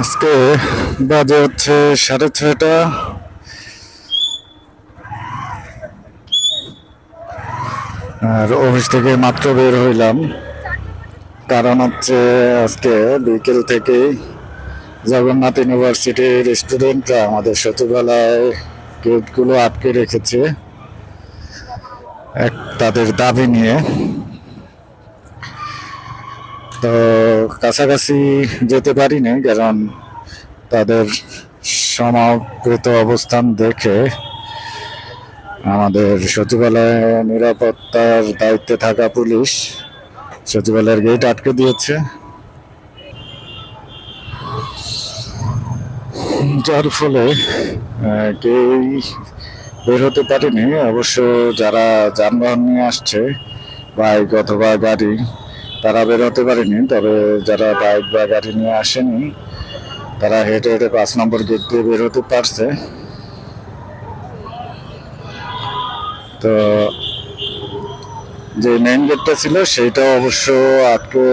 আজকে বাজে হচ্ছে সাড়ে ছয়টা। আর অফিস থেকে মাত্র বের হইলাম। কারণ হচ্ছে আজকে বিকেল থেকে জগন্নাথ ইউনিভার্সিটির স্টুডেন্টরা আমাদের সচিবালয় গেটগুলো আটকে রেখেছে। এক তাদের দাবি নিয়ে। তো কাছাকাছি যেতে পারিনি কারণ তাদের সমাবেত অবস্থান দেখে আমাদের সচিবালয়ে নিরাপত্তার দায়িত্বে থাকা পুলিশ সচিবালয়ের গেট আটকে দিয়েছে। যার ফলে কেউই বের হতে পারেনি। অবশ্য যারা যানবাহন নিয়ে আসছে, বাইক অথবা গাড়ি তারা বেরোতে পারেনি, তবে যারা বাইক বা গাড়ি নিয়ে আসেনি, তারা হেঁটে হেঁটে পাঁচ নম্বর গেট দিয়ে বেরোতে পারছে। তো যে মেইন গেটটা ছিল সেইটা অবশ্য আটকে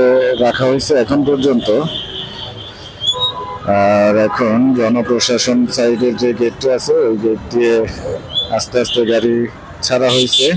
রাখা হয়েছে এখন পর্যন্ত। আর এখন জনপ্রশাসন সাইডের যে গেটটা আছে, ওই গেট দিয়ে আস্তে আস্তে গাড়ি ছাড়া হয়েছে।